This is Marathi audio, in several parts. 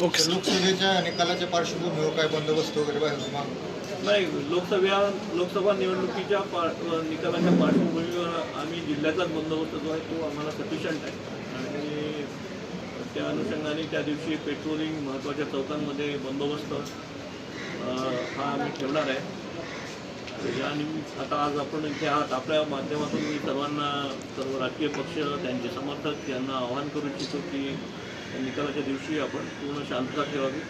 ओके. लोकसभेच्या निकालाच्या पार्श्वभूमीवर काय बंदोबस्त वगैरे नाही लोकसभा लोकसभा निवडणुकीच्या पा निकालाच्या पार्श्वभूमीवर आम्ही जिल्ह्याचाच बंदोबस्त जो आहे तो आम्हाला सफिशंट आहे. आणि त्या अनुषंगाने त्या दिवशी पेट्रोलिंग महत्त्वाच्या चौकांमध्ये बंदोबस्त हा आम्ही ठेवणार आहे. या निमित्त आता आज आपण इथे आहात. आपल्या माध्यमातून मी सर्वांना सर्व राजकीय पक्ष त्यांचे समर्थक यांना आवाहन करू इच्छितो की निकालाच्या दिवशी आपण पूर्ण शांतता ठेवावी.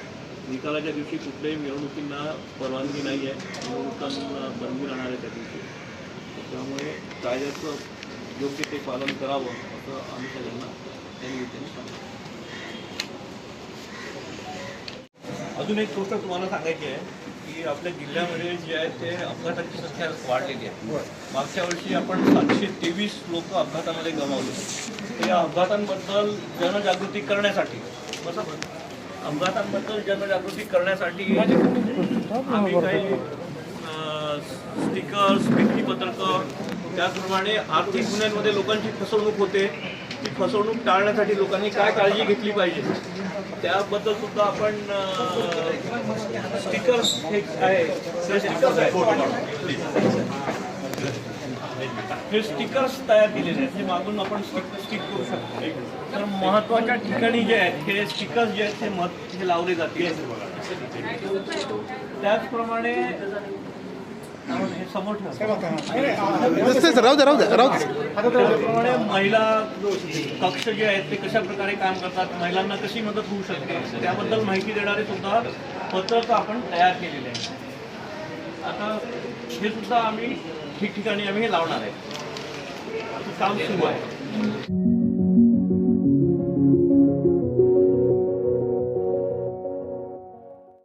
निकालाच्या दिवशी कुठल्याही मिरवणुकींना परवानगी नाही आहे. मिरवणुकांना बंदी राहणार आहे त्या दिवशी. त्यामुळे कायद्याचं योग्य ते पालन करावं असं आम्ही सगळ्यांना त्या निमित्ताने सांगतो. अजून एक गोष्ट तुम्हाला सांगायची आहे. की आपल्या जिल्ह्यामध्ये जे आहे ते अपघाताची संख्या वाढलेली आहे. मागच्या वर्षी आपण सातशे तेवीस लोक अपघातामध्ये गमावले या अपघातांबद्दल जनजागृती करण्यासाठी बरोबर अपघातांबद्दल जनजागृती करण्यासाठी आम्ही काही स्टिकर्स भित्तीपत्रकं त्याचप्रमाणे आर्थिक गुन्ह्यांमध्ये लोकांची फसवणूक होते. ती फसवणूक टाळण्यासाठी लोकांनी काय काळजी घेतली पाहिजे? त्याबद्दल सुद्धा आपण Uh, हे आहे स्टिकर्स हे स्टिकर्स तयार केलेले आहेत. हे मागून आपण स्टिक स्टिक करू शकतो. तर महत्त्वाच्या ठिकाणी जे आहेत हे स्टिकर्स जे आहेत ते मत हे लावले जातील. त्याचप्रमाणे हे राहू द्या राहू द्या राहू त्याचप्रमाणे महिला कक्ष जे आहेत ते कशा प्रकारे काम करतात महिलांना कशी मदत होऊ शकते त्याबद्दल माहिती देणारे सुद्धा पत्रक आपण तयार केलेले आहे आता हे सुद्धा आम्ही ठिकठिकाणी आम्ही हे लावणार आहे. काम सुरू आहे.